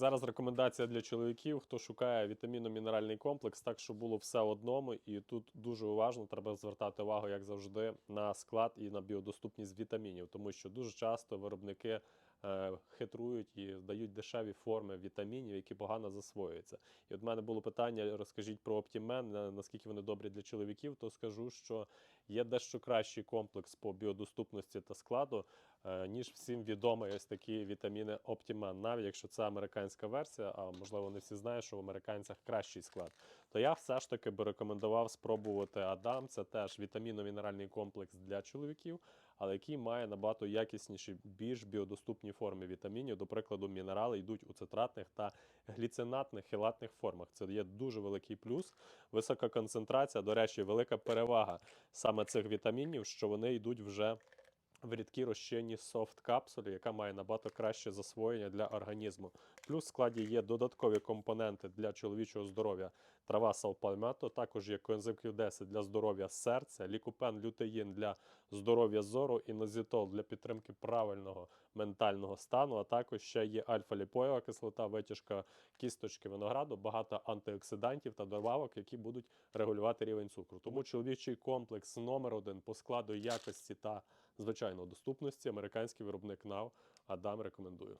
Зараз рекомендація для чоловіків, хто шукає вітамінно-мінеральний комплекс, так щоб було все одному, і тут дуже уважно треба звертати увагу, як завжди, на склад і на біодоступність вітамінів, тому що дуже часто виробники е, хитрують і дають дешеві форми вітамінів, які погано засвоюються. І от мене було питання: розкажіть про Оптімен, наскільки вони добрі для чоловіків, то скажу, що є дещо кращий комплекс по біодоступності та складу, ніж всім відомий ось такі вітаміни Optiman, навіть якщо це американська версія, а можливо не всі знають, що в американцях кращий склад. То я все ж таки би рекомендував спробувати Адам. Це теж вітамінно-мінеральний комплекс для чоловіків, але який має набагато якісніші, більш біодоступні форми вітамінів. До прикладу, мінерали йдуть у цитратних та гліцинатних хелатних формах. Це є дуже великий плюс. Висока концентрація, до речі, велика перевага саме цих вітамінів, що вони йдуть вже в рідкі розчинні софт капсулі, яка має набагато краще засвоєння для організму. Плюс в складі є додаткові компоненти для чоловічого здоров'я. Трава салпальмето, також є коензим Q10 для здоров'я серця, лікупен, лютеїн для здоров'я зору, інозітол для підтримки правильного ментального стану, а також ще є альфа-ліпоєва кислота, витяжка кісточки винограду, багато антиоксидантів та добавок, які будуть регулювати рівень цукру. Тому чоловічий комплекс номер один по складу якості та звичайно доступності. Американський виробник НАВ Адам рекомендую.